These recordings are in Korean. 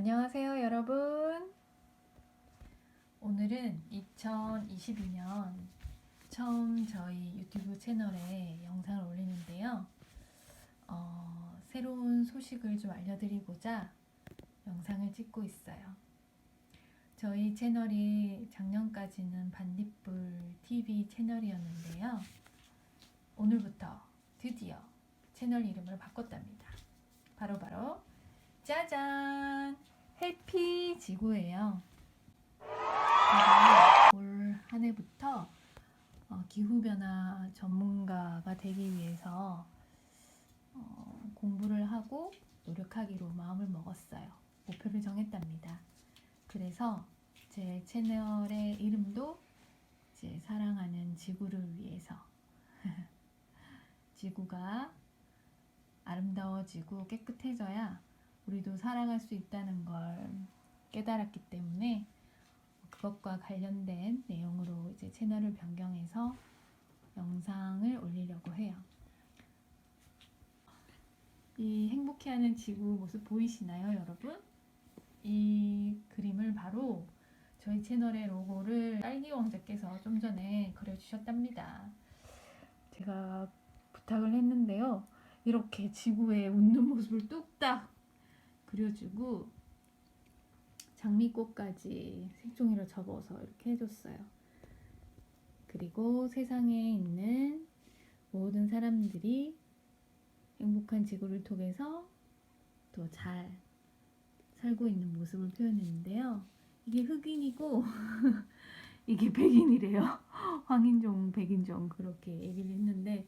안녕하세요, 여러분. 오늘은 2022년 처음 저희 유튜브 채널에 영상을 올리는데요. 어, 새로운 소식을 좀 알려드리고자 영상을 찍고 있어요. 저희 채널이 작년까지는 반딧불 TV 채널이었는데요. 오늘부터 드디어 채널 이름을 바꿨답니다. 바로바로 짜잔! 해피 지구예요. 올 한 해부터 어, 기후변화 전문가가 되기 위해서 어, 공부를 하고 노력하기로 마음을 먹었어요. 목표를 정했답니다. 그래서 제 채널의 이름도 이제 사랑하는 지구를 위해서 지구가 아름다워지고 깨끗해져야 우리도 살아갈 수 있다는 걸 깨달았기 때문에 그것과 관련된 내용으로 이제 채널을 변경해서 영상을 올리려고 해요. 이 행복해하는 지구 모습 보이시나요, 여러분? 이 그림을 바로 저희 채널의 로고를 딸기 왕자께서 좀 전에 그려주셨답니다. 제가 부탁을 했는데요. 이렇게 지구의 웃는 모습을 뚝딱 그려주고 장미꽃까지 색종이로 접어서 이렇게 해줬어요. 그리고 세상에 있는 모든 사람들이 행복한 지구를 통해서 더 잘 살고 있는 모습을 표현했는데요. 이게 흑인이고 이게 백인이래요. 황인종, 백인종 그렇게 얘기를 했는데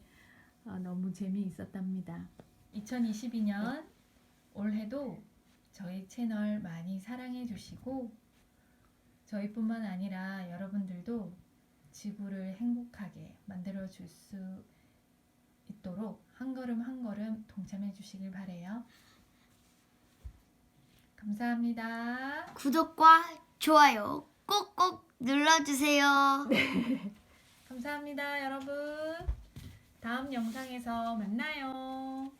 아, 너무 재미있었답니다. 2022년 올해도 저희 채널 많이 사랑해 주시고 저희뿐만 아니라 여러분들도 지구를 행복하게 만들어 줄 수 있도록 한 걸음 한 걸음 동참해 주시길 바래요. 감사합니다. 구독과 좋아요 꼭꼭 눌러주세요. 감사합니다, 여러분. 다음 영상에서 만나요.